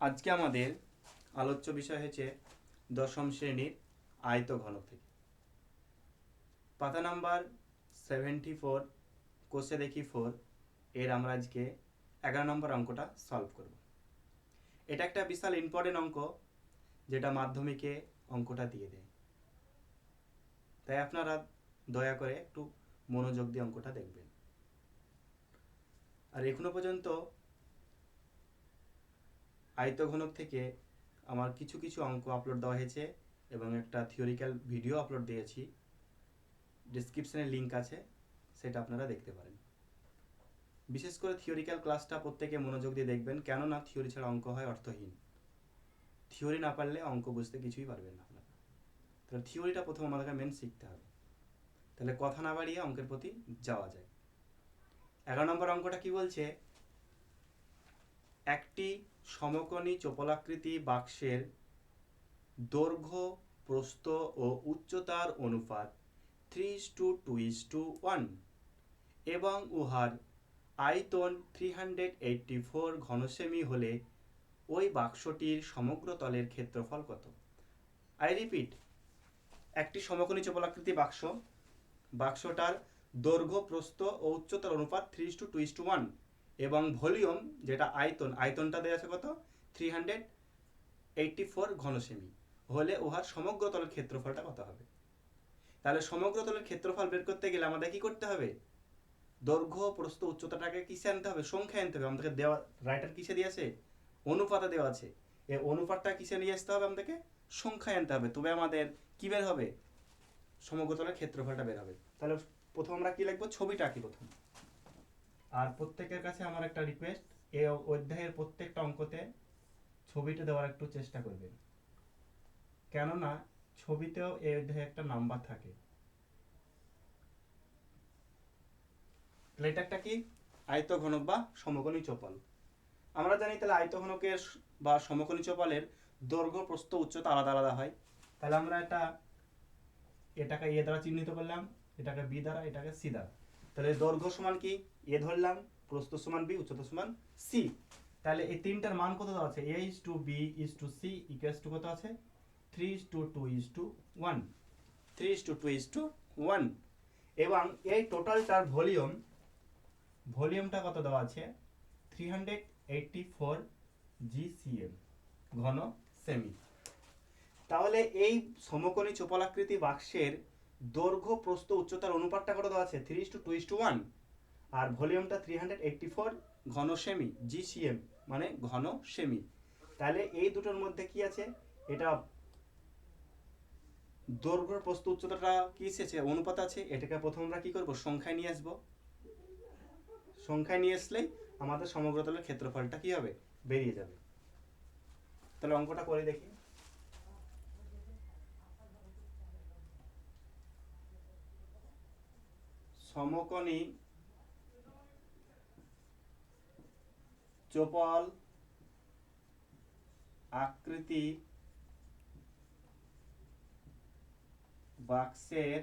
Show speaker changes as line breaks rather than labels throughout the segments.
আজকে আমাদের আলোচ্য বিষয় হচ্ছে দশম শ্রেণির আয়ত ঘনক পাতা নাম্বার সেভেন্টি ফোর কোষে দেখি ফোর এর আমরা আজকে এগারো নম্বর অঙ্কটা সলভ করব। এটা একটা বিশাল ইম্পর্টেন্ট অঙ্ক, যেটা মাধ্যমিকে অঙ্কটা দিয়ে দেয়। তাই আপনারা দয়া করে একটু মনোযোগ দিয়ে অঙ্কটা দেখবেন। আর এখনও পর্যন্ত আয়তঘনক থেকে আমার কিছু কিছু অঙ্ক আপলোড দেওয়া হয়েছে এবং একটা থিওরিক্যাল ভিডিও আপলোড দিয়েছি। ডিসক্রিপশনে লিংক আছে, সেটা আপনারা দেখতে পারেন। বিশেষ করে থিওরিক্যাল ক্লাসটা প্রত্যেকে মনোযোগ দিয়ে দেখবেন, কেননা থিওরি ছাড়া অঙ্ক হয় অর্থহীন। থিওরি না পারলে অঙ্ক বুঝতে কিছুই পারবেন না আপনারা। তাহলে থিওরিটা প্রথম আমাদেরকে মেন শিখতে হবে। তাহলে কথা না বাড়িয়ে অঙ্কের প্রতি যাওয়া যায় এগারো নম্বর অঙ্কটা কি বলছে? একটি সমকোণী চপলাকৃতি বাক্সের দৈর্ঘ্য, প্রস্থ ও উচ্চতার অনুপাত three to two is to one এবং উহার আয়তন থ্রি হান্ড্রেড এইটটি ফোর ঘনসেমি হলে ওই বাক্সটির সমগ্র তলের ক্ষেত্রফল কত? আই রিপিট একটি সমকোণী চপলাকৃতি বাক্স, বাক্সটার দৈর্ঘ্য, প্রস্থ ও উচ্চতার অনুপাত three to two is to one এবং ভলিউম যেটা আয়তন, আয়তনটা দেওয়া আছে কত? থ্রি হান্ড্রেড এইটটি ফোর ঘনসেমি। হলে উহার সমগ্র তলের ক্ষেত্রফলটা কত হবে? তাহলে সমগ্র তলের ক্ষেত্রফল বের করতে গেলে আমাদের কি করতে হবে? দৈর্ঘ্য, প্রস্থ, উচ্চতাটাকে কিসে আনতে হবে? সংখ্যা আনতে হবে। আমাদেরকে দেওয়া রাইটার কিসে দিয়েছে? অনুপাতে দেওয়া আছে। এই অনুপাতটা কিসে নিয়ে আসতে হবে আমাদেরকে? সংখ্যায় আনতে হবে। তবে আমাদের কি বের হবে? সমগ্র তলের ক্ষেত্রফলটা বের হবে। তাহলে প্রথম আমরা কি লিখব? ছবিটা আঁকি প্রথম। আর প্রত্যেকের কাছে আমার একটা রিকোয়েস্ট এই অধ্যায়ের প্রত্যেকটা অঙ্কতে ছবিটা দেওয়ার একটু চেষ্টা করবেন। কেননা ছবিতেও এই অধ্যায়ে একটা নাম্বার থাকে। তাহলে এটা একটা কি? আয়তঘনক বা সমকোণী চপল। আমরা জানি তাহলে আয়তঘনকের স- বা সমকোণী চপলের দৈর্ঘ্য, প্রস্থ, উচ্চতা আলাদা আলাদা হয়। তাহলে আমরা এটা, এটাকে এ দ্বারা চিহ্নিত করলাম, এটাকে বি দ্বারা, এটাকে সি দ্বারা। তাহলে দৈর্ঘ্য সমান কি? এ ধরলাম প্রস্থ সমান বি উচ্চতা সমান সি। তাহলে এই তিনটার মান কত দেওয়া আছে? A is to B is to C equals to কত আছে? Three is to two is to one three is to two is to one এবং এই টোটালটার ভলিউম ভলিউমটা কত দেওয়া আছে? Three hundred eighty four GCM ঘন সেমি তাহলে এই সমকোণী চোপলাকৃতি বাক্সের দৈর্ঘ্য প্রস্থ উচ্চতার অনুপাতটা কত দেওয়া আছে? Three to two is to one আর ভলিউমটা থ্রি হান্ড্রেড এইটটি ফোর ঘন সেমি জিসিএম মানে ঘন সেমি তাহলে এই দুটোর মধ্যে কি আছে? এটা দৈর্ঘ্য প্রস্থ উচ্চতাটা কি এসেছে? অনুপাত আছে। এটাকে প্রথম আমরা কি করব? সংখ্যায় নিয়ে আসব। সংখ্যায় নিয়ে আসলেই আমাদের সমগ্র তলের ক্ষেত্রফলটা কি হবে? বেরিয়ে যাবে। তাহলে অঙ্কটা করে দেখি। সমকোণী চোপল আকৃতি বাক্সের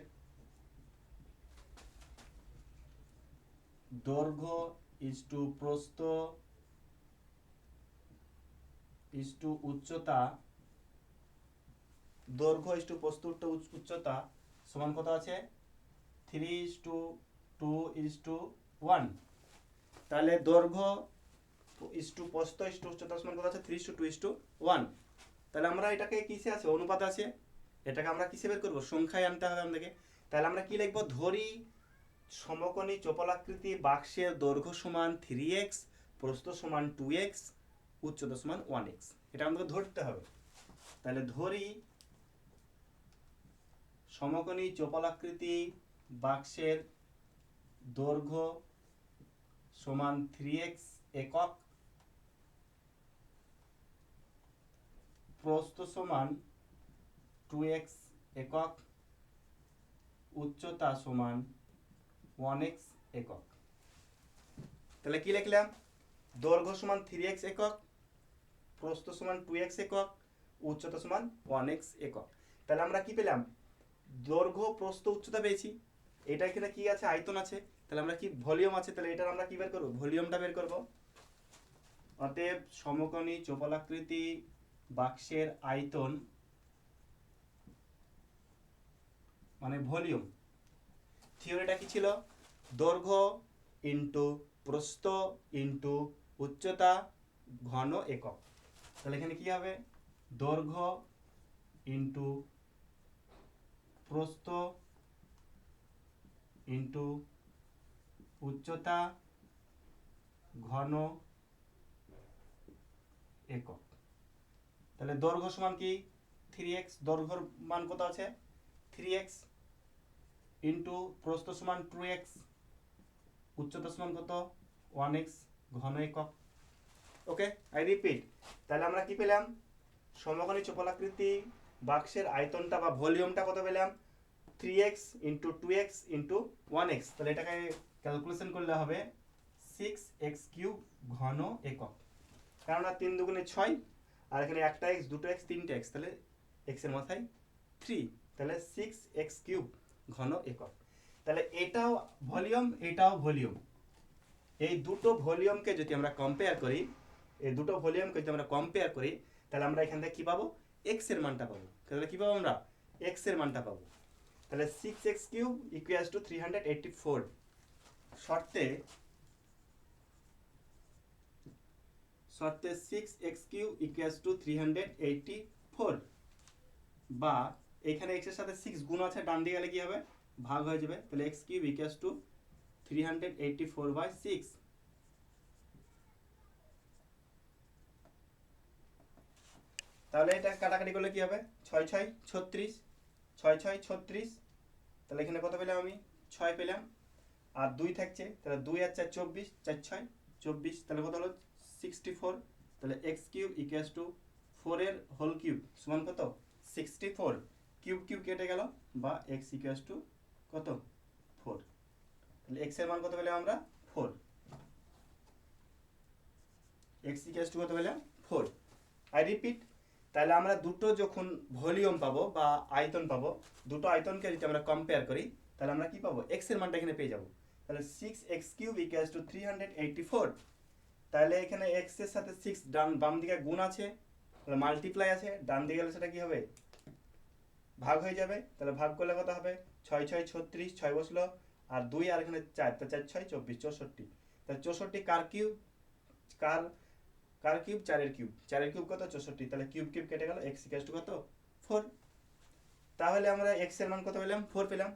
দৈর্ঘ্য ইস টু প্রস্থ উচ্চতা দৈর্ঘ্য ইস টু উচ্চতা সমান কত আছে? Three is to two is to one তাহলে দৈর্ঘ্য ইস টু প্রস্থ ইস টু উচ্চতা সমান কত আছে? Three to two is to one তাহলে আমরা এটাকে কিসে আছে? অনুপাত আছে? এটাকে আমরা কিসে বের করব? সংখ্যায় আনতে হবে আমাদেরকে। তাহলে আমরা কি লিখব? ধরি সমকোণী চপলাকৃতি বাক্সের দৈর্ঘ্য সমান থ্রি এক্স প্রস্থ সমান টু এক্স উচ্চতা সমান ওয়ান এক্স এটা আমাদের ধরতে হবে। তাহলে ধরি সমকোণী চপলাকৃতি বাক্সের দৈর্ঘ্য সমান থ্রি এক্স একক প্রস্থ সমান টু এক্স একক, উচ্চতা সমান ওয়ান এক্স একক। তাহলে কি লিখলাম? দৈর্ঘ্য সমান থ্রি এক্স একক, প্রস্থ সমান টু এক্স একক, উচ্চতা সমান ওয়ান এক্স একক। তাহলে আমরা কি পেলাম? দৈর্ঘ্য, প্রস্থ, উচ্চতা পেয়েছি। এটা এখানে কি আছে? আয়তন আছে। তাহলে আমরা কি? ভলিউম আছে। তাহলে এটার আমরা কি বের করব? ভলিউমটা বের করব। অতএব সমকোণী, চপলাকৃতি বাক্সের আয়তন মানে ভলিউম। থিওরিটা কি ছিল? দৈর্ঘ্য ইন্টু প্রস্থ ইন্টু উচ্চতা ঘন একক। তাহলে এখানে কি হবে? দৈর্ঘ্য ইন্টু প্রস্থ ইন্টু উচ্চতা ঘন একক। তাহলে দৈর্ঘ্য সমান কি? থ্রি এক্স দৈর্ঘ্যর মান কত আছে? থ্রি এক্স ইন্টু প্রস্থ সমান টু এক্স উচ্চতা সমান কত? ওয়ান এক্স ঘন একক। ওকে আই রিপিট তাহলে আমরা কি পেলাম? সমকোণী চপলাকৃতি বাক্সের আয়তনটা বা ভলিউমটা কত পেলাম? Three x into two x into one x তাহলে এটাকে ক্যালকুলেশন করলে হবে সিক্স এক্স কিউব ঘন একক। কেননা তিন দুগুণে ছয় আর এখানে একটা এক্স দুটো এক্স তিনটে এক্স তাহলে এক্সের মাথায় থ্রি তাহলে সিক্স এক্স কিউব ঘন একক। তাহলে এটাও ভলিউম এটাও ভলিউম। এই দুটো ভলিউমকে যদি আমরা কম্পেয়ার করি, এই দুটো ভলিউমকে যদি আমরা কম্পেয়ার করি, তাহলে আমরা এখান থেকে কী পাবো? এক্সের মানটা পাবো। তাহলে কী পাবো আমরা? এক্সের মানটা পাবো। তাহলে six x cube equals to three hundred eighty four শর্তে শর্তে six x cube equals to three hundred eighty four বা এখানে এক্সের সাথে সিক্স গুণ আছে, ডান দিকে গেলে কি হবে? ভাগ হয়ে যাবে। তাহলে x cube equals to three hundred eighty four by six তাহলে এটা কাটাকাটি করলে কি হবে? ছয় ছয়, ছত্রিশ, ছয় ছয়, ছত্রিশ। তাহলে এখানে কত পেলাম আমি? ছয় পেলাম। আর দুই থাকছে। তাহলে দুই আর চার, চব্বিশ, চার, ছয়, চব্বিশ। তাহলে কত হলো? সিক্সটি ফোর তাহলে এক্স কিউব ইকুয়ালস টু ফোরের হোল কিউব সমান কত? সিক্সটি ফোর কিউব কিউব কেটে গেল বা এক্স ইকুয়ালস টু কত? ফোর তাহলে এক্সের মান কত পেলাম আমরা? ফোর এক্স ইকুয়ালস টু কত পেলাম? ফোর আই রিপিট তাহলে আমরা দুটো যখন ভলিউম পাবো বা আয়তন পাবো, দুটো আয়তনকে যদি আমরা কম্পেয়ার করি, তাহলে আমরা কি পাবো? এক্সের মানটা এখানে পেয়ে যাব। তাহলে six x cube equals to three hundred eighty four তাহলে এখানে এক্সের সাথে সিক্স ডান, বাম দিকে গুণ আছে, তাহলে মাল্টিপ্লাই আছে, ডান দিকে গেলে সেটা কি হবে? ভাগ হয়ে যাবে, তাহলে ভাগ করলে কত হবে? ছয় ছয়, ছত্রিশ, ছয় বসল, আর দুই, আর এখানে চার, তো চার, ছয়, চব্বিশ, চৌষট্টি। তাহলে চৌষট্টি কার কিউব? কার কার কিউব? চারের কিউব। চারের কিউব কত? চৌষট্টি। তাহলে কিউব কিউব কেটে গেল এক্স ইকাস কত? ফোর তাহলে আমরা এক্সের মান কত পেলাম? ফোর পেলাম।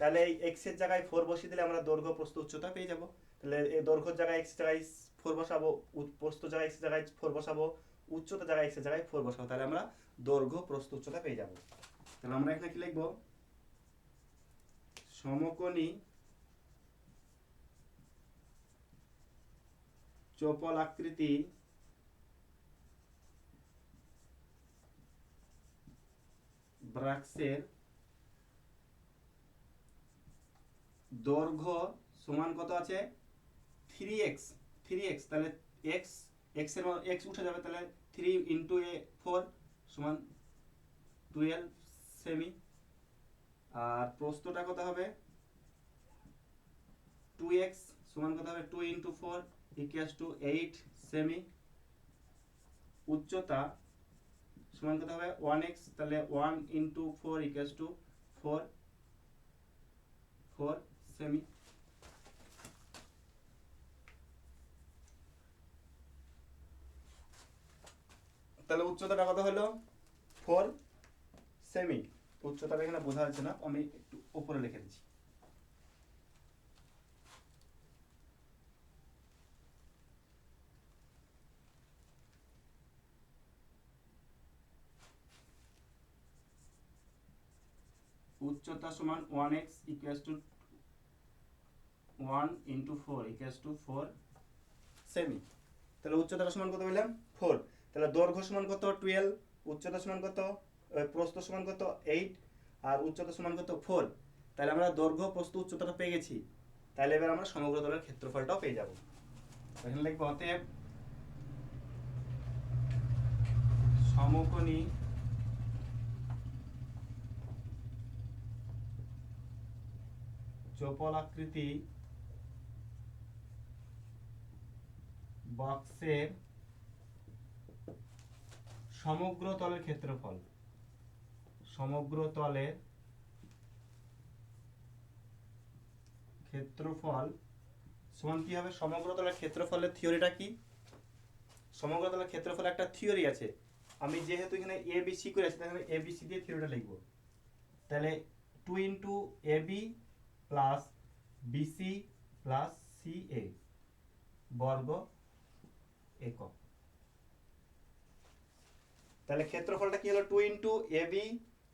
তাহলে এই এক্সের জায়গায় ফোর বসিয়ে দিলে আমরা দৈর্ঘ্য প্রস্থ উচ্চতা পেয়ে যাব। তাহলে এই দৈর্ঘ্যর জায়গায় এক্স জায়গায় ফোর বসাবো প্রস্থ জায়গায় এক্স জায়গায় ফোর বসাবো, উচ্চতা জায়গায় এক্সের জায়গায় ফোর বসাবো, তাহলে আমরা দৈর্ঘ্য, প্রস্থ, উচ্চতা পেয়ে যাব। তাহলে আমরা এখানে কি লিখব? সমকোণী চপল আকৃতি ব্রাক্সের দৈর্ঘ্য সমান কত আছে? থ্রি এক্স থ্রি এক্স তাহলে এক্স এক্সের এক্স উঠে যাবে তাহলে থ্রি ইন্টু এ ফোর সমান টুয়েলভ সেমি আর প্রস্থটা কত হবে? টু এক্স সমান কত হবে? Two into four equals to eight semi উচ্চতা সমান কত হবে? ওয়ান এক্স তাহলে one into four equals to four four semi তাহলে উচ্চতাটা কত হলো? ফোর সেমি উচ্চতাটা এখানে বোঝা যাচ্ছে না, আমি একটু উপরে লিখে দিচ্ছি। উচ্চতা সমান one x equals to one into four equals to four semi তাহলে উচ্চতাটা সমান কত পেলাম? ফোর তাহলে দৈর্ঘ্য সমান কত? টুয়েলভ উচ্চতা সমান কত? প্রস্থ সমান কত? এইট আর উচ্চতা সমান কত? ফোর তাহলে আমরা দৈর্ঘ্য, প্রস্থ, উচ্চতাটা পেয়ে গেছি। তাহলে এবার আমরা সমগ্র তলের ক্ষেত্রফলটাও পেয়ে যাব। এখানে লিখব অতএব সমকোণী চপল আকৃতি বক্সের সমগ্র তলের ক্ষেত্রফল। সমগ্র তলের ক্ষেত্রফল সমান কি হবে? সমগ্র তলের ক্ষেত্রফলের থিওরিটা কি? সমগ্র তলের ক্ষেত্রফল একটা থিওরি আছে। আমি যেহেতু এখানে এ বি সি করে আছি তাহলে এ বি সি দিয়ে থিওরিটা লিখব। তাহলে two into A B plus BC plus C A বর্গ একক। তাহলে ক্ষেত্রফলটা কি হলো? Two into A B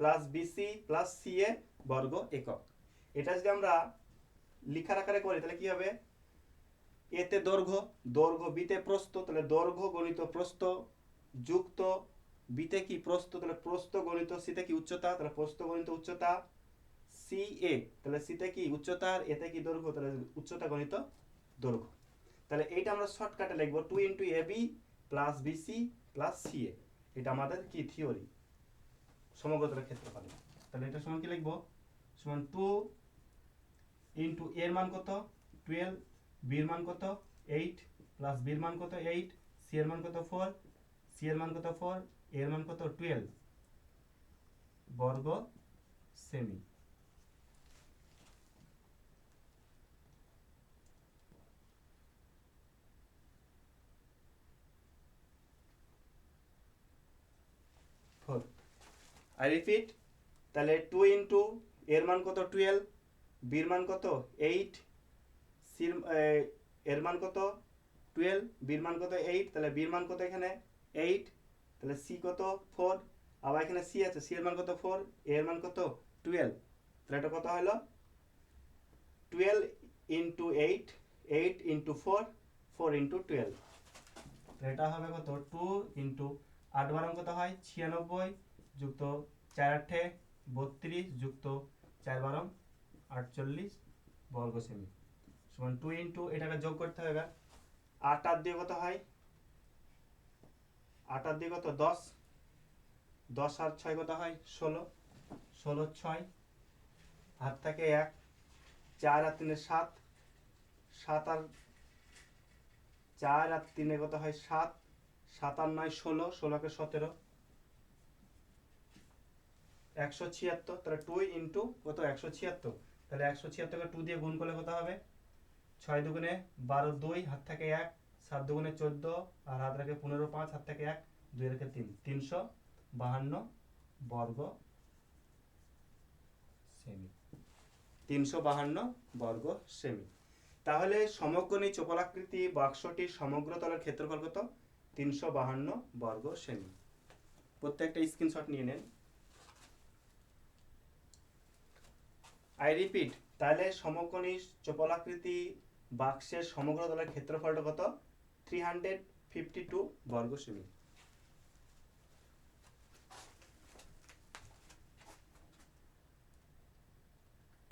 plus BC plus C A বর্গ একক। এটা যদি আমরা লিখার আকারে করি, তাহলে কি হবে? এতে দৈর্ঘ্য দৈর্ঘ্য বিতে প্রস্থ, তাহলে দৈর্ঘ্য গণিত প্রস্থ যুক্ত বিতে কি প্রস্থ, তাহলে প্রস্থ গণিত সিতে কি উচ্চতা, তাহলে প্রস্থ গণিত উচ্চতা সি এ তাহলে সিতে কি উচ্চতা আর এতে কি দৈর্ঘ্য, তাহলে উচ্চতা গণিত দৈর্ঘ্য। তাহলে এইটা আমরা শর্টকাটে লিখব two into A B plus BC plus C A এটা আমাদের কি থিওরি সমগ্রতলের ক্ষেত্রফল। তাহলে এটা সমান কি লিখব? সমান টু ইন্টু এর মান কত? টুয়েলভ বির মান কত? এইট প্লাস বির মান কত? এইট সি এর মান কত? ফোর সি এর মান কত? ফোর এর মান কত? টুয়েলভ বর্গ সেমি ফোর আই রিপিট তাহলে টু ইন্টু এর মান কত টুয়েলভ বির মান কত এইট সির এর মান কত টুয়েলভ বির মান কত এইট তাহলে বির মান কত এখানে এইট তাহলে সি কত ফোর আবার এখানে সি আছে সি এর মান কত ফোর এর মান কত টুয়েলভ তাহলে এটা কত হলো? Twelve into eight eight into four four into twelve এটা হবে কত টু ইন্টু আট বারং কত হয় ছিয়ানব্বই যুক্ত চার আটে বত্রিশ যুক্ত চার বারং আটচল্লিশ বর্গ সেমি। সমান টু ইন্টু এটাকে যোগ করতে হবে এবার আট আট দিয়ে কত হয়? আট আট দিয়ে কত? দশ। দশ আর ছয় কত হয়? ষোলো। ষোলো, ছয়। হাত থাকে এক। চার আর তিনে সাত। সাত আর চার আর তিনে কত হয়? সাত। সাত আর নয়, ষোলো। ষোলোকে সতেরো। একশো ছিয়াত্তর, তাহলে টু ইন্টু কত? একশো ছিয়াত্তর। তাহলে একশো ছিয়াত্তরকে টু দিয়ে গুণ করলে কত হবে? ছয় দুগুণে বারো দুই, হাত থেকে এক, সাত দুগুণে চোদ্দ, আর হাত রেখে পনেরো পাঁচ, হাত থেকে এক, দুই রেখে তিন। তিনশো বাহান্ন বর্গ সেমি। তিনশো বাহান্ন বর্গ সেমি। তাহলে সমকোণী চোপলাকৃতি বাক্সটির সমগ্র তলের ক্ষেত্রফল কত? তিনশো বাহান্ন বর্গ সেমি। প্রত্যেকটা স্ক্রিনশট নিয়ে নেন। আই রিপিট তাহলে সমকোণী চপলাকৃতি বাক্সের সমগ্র তলের ক্ষেত্রফলটা কত? থ্রি হান্ড্রেড ফিফটি টু বর্গ সেমি